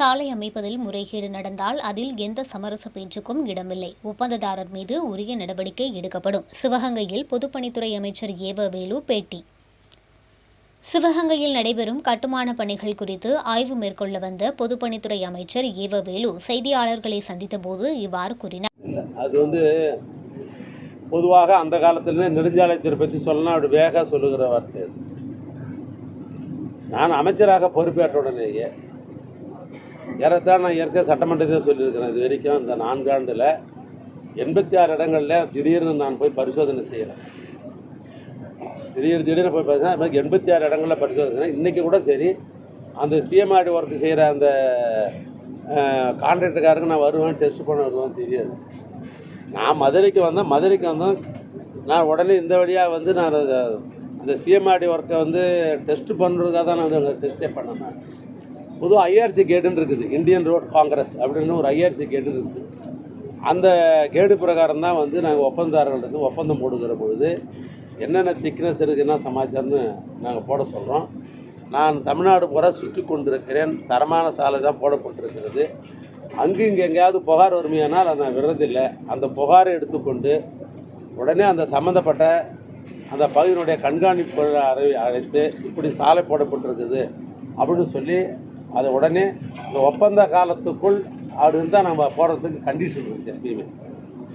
சாலை அமைப்பதில் முறைகேடு நடந்தால் அதில் எந்த சமரச பேச்சுக்கும் இடமில்லை. ஒப்பந்ததாரர் மீது உரிய நடவடிக்கை எடுக்கப்படும். சிவகங்கையில் பொதுப்பணித்துறை அமைச்சர் ஏவ வேலு பேட்டி. சிவகங்கையில் நடைபெறும் கட்டுமான பணிகள் குறித்து ஆய்வு மேற்கொள்ள வந்த பொதுப்பணித்துறை அமைச்சர் ஏவ வேலு செய்தியாளர்களை சந்தித்தபோது இவ்வாறு கூறினார். அது வந்து பொதுவாக அந்த காலத்துலேருந்து நெடுஞ்சாலைத்துறை பற்றி சொல்லலாம் அப்படி வேக சொல்லுகிற வார்த்தை நான் அமைச்சராக பொறுப்பேற்ற உடனேயே ஏறத்தான் நான் ஏற்கனவே சட்டமன்றத்தை சொல்லியிருக்கிறேன் இது வரைக்கும் இந்த நான்காண்டில் எண்பத்தி ஆறு இடங்களில் திடீர்னு நான் போய் பரிசோதனை செய்கிறேன் திடீர் திடீர்னு போய் பார்த்தா அது மாதிரி எண்பத்தி ஆறு இடங்களில் பரிசோதனை. இன்றைக்கி கூட சரி அந்த சிஎம்ஆர்டி ஒர்க் செய்கிற அந்த கான்ட்ராக்டருக்காரங்க நான் வருவேன் டெஸ்ட் பண்ண வருவேன் தெரியாது. நான் மதுரைக்கு வந்தேன் மதுரைக்கு வந்தோம் நான் உடனே இந்த வழியாக வந்து நான் அந்த சிஎம்ஆர்டி ஒர்க்கை வந்து டெஸ்ட் பண்ணுறதுக்காக தான் நான் வந்து டெஸ்ட்டே பண்ணேன். புது ஐஆர்சி கேடுன்னு இருக்குது. இந்தியன் ரோட் காங்கிரஸ் அப்படின்னு ஒரு ஐஆர்சி கேடு இருக்குது. அந்த கேடு பிரகாரம் தான் வந்து நாங்கள் ஒப்பந்ததாரர்களுக்கு ஒப்பந்தம் போடுகிற பொழுது என்னென்ன திக்னஸ் இருக்குது என்ன சமாச்சாரம்னு நாங்கள் போட சொல்கிறோம் நான் தமிழ்நாடு பூரா சுற்றி கொண்டிருக்கிறேன். தரமான சாலை தான் போடப்பட்டிருக்கிறது. அங்கு இங்கே எங்கேயாவது புகார் வறுமையானால் அதை நான் விடுறதில்லை அந்த புகாரை எடுத்துக்கொண்டு உடனே அந்த சம்மந்தப்பட்ட அந்த பகுதியினுடைய கண்காணிப்பு அறை அழைத்து இப்படி சாலை போடப்பட்டிருக்குது அப்படின்னு சொல்லி அதை உடனே இந்த ஒப்பந்த காலத்துக்குள் அப்படி இருந்தால் நம்ம போடுறதுக்கு கண்டிஷன் இருக்குது எப்பயுமே.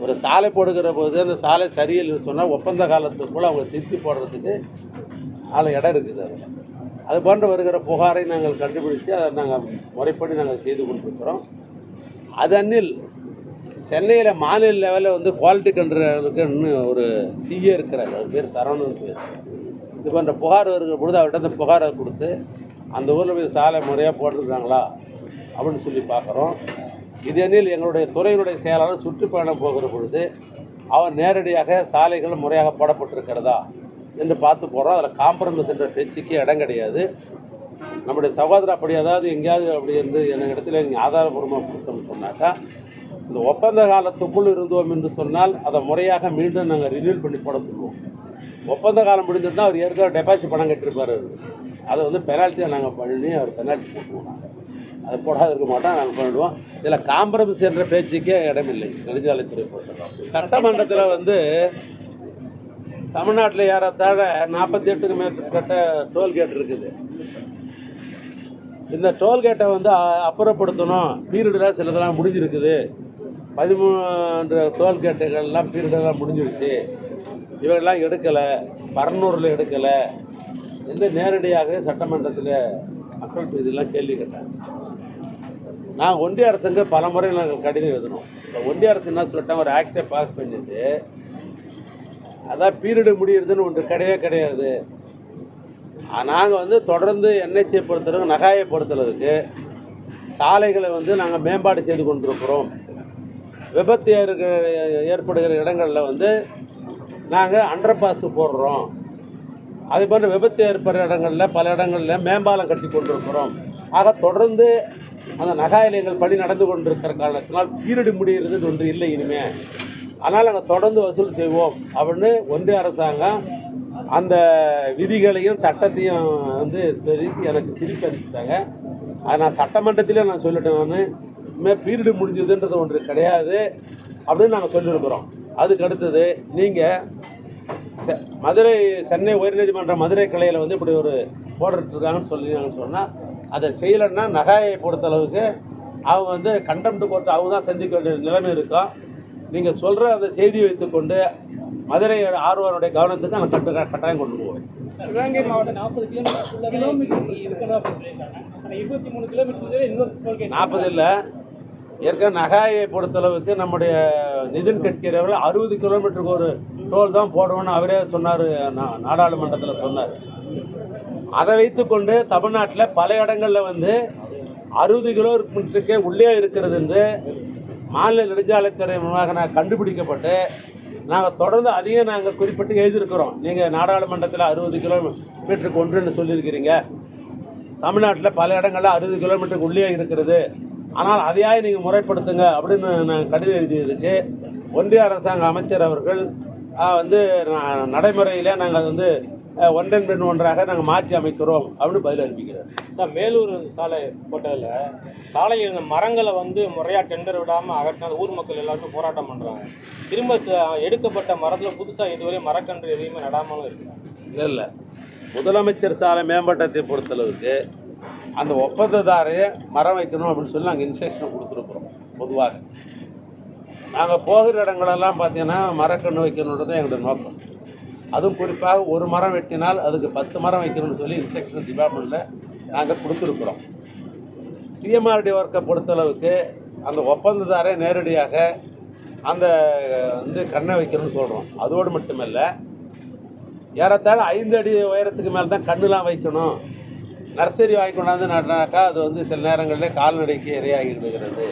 ஒரு சாலை போடுகிற போது அந்த சாலை சரியில்லைன்னு சொன்னால் ஒப்பந்த காலத்துக்குள்ள அவங்க திருப்பி போடுறதுக்கு ஆள் இடம் இருக்குது அதில். அது போன்று வருகிற புகாரை நாங்கள் கண்டுபிடித்து அதை நாங்கள் முறைப்படி நாங்கள் செய்து கொண்டிருக்கிறோம். அதனில் சென்னையில் மாநில லெவலில் வந்து குவாலிட்டி கண்ட்ரோலுக்கு இன்னும் ஒரு சிஏ இருக்கிறார். அவர் பேர் சரவணன் பேர். இது போன்ற புகார் வருகிற பொழுது அவர்கிட்ட அந்த புகாரை கொடுத்து அந்த ஊரில் போய் சாலை முறையாக போட்டிருக்காங்களா? அப்படின்னு சொல்லி பார்க்குறோம். இதனில் எங்களுடைய துறையினுடைய செயலாளர் சுற்றுப்பயணம் போகிற பொழுது அவர் நேரடியாக சாலைகள் முறையாக போடப்பட்டிருக்கிறதா என்று பார்த்து போகிறோம் அதில் காம்ப்ரமைஸ் என்ற பேச்சுக்கு இடம் கிடையாது. நம்முடைய சகோதரர் அப்படி ஏதாவது எங்கேயாவது அப்படி இருந்து எங்கள் இடத்துல நீங்கள் ஆதாரபூர்வமாக கொடுத்தோம்னு சொன்னாக்கா இந்த ஒப்பந்த காலத்துக்குள் இருந்தோம் என்று சொன்னால் அதை முறையாக மீண்டும் நாங்கள் ரினியூல் பண்ணி போட சொல்லுவோம். ஒப்பந்த காலம் முடிஞ்சிருந்தால் அவர் ஏற்கனவே டெபாசிட் பணம் கட்டிருப்பார் அது அதை வந்து பெனால்ட்டியாக நாங்கள் பண்ணி அவர் பெனால்ட்டி போட்டுவோம் நாங்கள் அதை போடாத இருக்க மாட்டோம் நாங்கள் பண்ணிடுவோம். இதில் காம்ப்ரமைஸ் என்ற பேச்சுக்கே இடமில்லை நெடுஞ்சாலைத்துறை பொறுத்தவரை. சட்டமன்றத்தில் வந்து தமிழ்நாட்டில் ஏறத்தாழ நாற்பத்தி எட்டுக்கு மேற்பட்ட டோல்கேட் இருக்குது. இந்த டோல்கேட்டை வந்து அ- அப்புறப்படுத்தணும். பீரியடெலாம் சிலதெல்லாம் முடிஞ்சிருக்குது. பதிமூன்று டோல்கேட்டுகள்லாம் பீரியடெல்லாம் முடிஞ்சிருச்சு. இவங்கெல்லாம் எடுக்கலை பரநூறில் எடுக்கலை. என்று நேரடியாக சட்டமன்றத்தில் மக்கள் இதெல்லாம் கேள்வி கேட்டாங்க? நான் ஒன்றிய அரசுக்கு பல முறை நாங்கள் கடிதம் எழுதணும். இப்போ ஒன்றிய அரசு என்ன சொல்லிட்டேன் ஒரு ஆக்டை பாஸ் பண்ணிட்டு அதான் பீரியடு முடியுறதுன்னு ஒன்று கிடையவே கிடையாது. நாங்கள் வந்து தொடர்ந்து என்ஹெச்ஐ பொறுத்தளவுக்கு நகாயை பொறுத்தளவுக்கு சாலைகளை வந்து நாங்கள் மேம்பாடு செய்து கொண்டிருக்கிறோம். விபத்து ஏற்படுகிற இடங்களில் வந்து நாங்கள் அண்டர் பாஸ் போடுறோம். அதே போன்று விபத்து ஏற்படுற இடங்களில் பல இடங்களில் மேம்பாலம் கட்டி கொண்டிருக்கிறோம். ஆக தொடர்ந்து அந்த நகாயிலயங்கள் பணி நடந்து கொண்டிருக்கிற காரணத்தினால் பீரியடு முடிகிறது ஒன்று இல்லை இனிமே. ஆனால் நாங்கள் தொடர்ந்து வசூல் செய்வோம் அப்படின்னு ஒன்றிய அரசாங்கம் அந்த விதிகளையும் சட்டத்தையும் வந்து தெரிவித்து எனக்கு திருப்பி அனுப்பிச்சிட்டாங்க அதை நான் சட்டமன்றத்திலே நான் சொல்லிட்டேன் நான். இனிமேல் பீரியடு முடிஞ்சதுன்றது ஒன்று கிடையாது அப்படின்னு நாங்கள் சொல்லியிருக்கிறோம் அதுக்கு அடுத்தது நீங்கள் மதுரை சென்னை உயர்நீதிமன்ற மதுரை கிளையில் வந்து இப்படி ஒரு போட்டுருக்காங்கன்னு சொல்லினாங்கன்னு சொன்னால் அதை செய்யலைன்னா நகையை பொறுத்தளவுக்கு அவங்க வந்து கண்டம்ட்டு கோர்ட்டு அவங்க தான் சந்திக்க வேண்டிய நிலைமை இருக்கும். நீங்கள் சொல்கிற அந்த செய்தியை வைத்துக்கொண்டு மதுரை ஆர்வருடைய கவனத்துக்கு நான் கட்டு கட்டாயம் கொண்டு போவேன் சிவகங்கை மாவட்டம் நாற்பது கிலோமீட்டர் நாற்பது இல்லை. ஏற்கனவே நகாயை பொறுத்தளவுக்கு நம்முடைய நிதின் கட்கரி அவர்கள் அறுபது கிலோமீட்டருக்கு ஒரு டோல் தான் போடுவோம்னு அவரே சொன்னார் நாடாளுமன்றத்தில் சொன்னார். அதை வைத்துக்கொண்டு தமிழ்நாட்டில் பல இடங்களில் வந்து அறுபது கிலோமீட்டருக்கே உள்ளே இருக்கிறது என்று மாநில நெடுஞ்சாலைத்துறை மூலமாக கண்டுபிடிக்கப்பட்டு நாங்கள் தொடர்ந்து அதையும் நாங்கள் குறிப்பிட்டு எழுதியிருக்கிறோம். நீங்கள் நாடாளுமன்றத்தில் அறுபது கிலோமீட்டருக்கு ஒன்றுன்னு சொல்லியிருக்கிறீங்க. தமிழ்நாட்டில் பல இடங்களில் அறுபது கிலோமீட்டருக்கு உள்ளே இருக்கிறது. ஆனால் அதையாய் நீங்கள் முறைப்படுத்துங்க அப்படின்னு நான் கடிதம் எழுதியதுக்கு ஒன்றிய அரசாங்க அமைச்சர் அவர்கள் வந்து நடைமுறையிலே நாங்கள் வந்து ஒன்றன் பின் ஒன்றாக நாங்கள் மாற்றி அமைக்கிறோம் அப்படின்னு பதில் அறிவிக்கிறார் சார் மேலூர் சாலை போட்டதில் சாலையில் இருந்த மரங்களை வந்து முறையாக டெண்டர் விடாமல் அகற்றினது ஊர் மக்கள் எல்லாருமே போராட்டம் பண்ணுறாங்க திரும்ப எடுக்கப்பட்ட மரத்தில் புதுசாக இதுவரை மரக்கன்று எதையுமே நடாமலும் இருக்கு இல்லை இல்லை. முதலமைச்சர் சாலை மேம்பாட்டத்தை பொறுத்தளவுக்கு அந்த ஒப்பந்ததாரே மரம் வைக்கணும் அப்படின்னு சொல்லி நாங்கள் இன்ஸ்ட்ரக்ஷன் கொடுத்துருக்குறோம் பொதுவாக. நாங்கள் போகிற இடங்களெல்லாம் பார்த்தீங்கன்னா மரக்கன்று வைக்கணுன்றது எங்களுடைய நோக்கம். அதுவும் குறிப்பாக ஒரு மரம் வெட்டினால் அதுக்கு பத்து மரம் வைக்கணும்னு சொல்லி இன்ஸ்ட்ரக்ஷன் டிபார்ட்மெண்ட்டில் நாங்கள் கொடுத்துருக்குறோம். சிஎம்ஆர்டி ஒர்க்கை பொறுத்தளவுக்கு அந்த ஒப்பந்ததாரே நேரடியாக அந்த வந்து கண்ணை வைக்கணும்னு சொல்கிறோம் அதோடு மட்டுமல்ல ஏறத்தாழ ஐந்து அடி உயரத்துக்கு மேலே தான் கண்ணுலாம் வைக்கணும். நர்சரி வாங்கி கொண்டாந்து நட்டாக்கா அது வந்து சில நேரங்களில் கால்நடைக்கு இரையாகி விடுகிறது.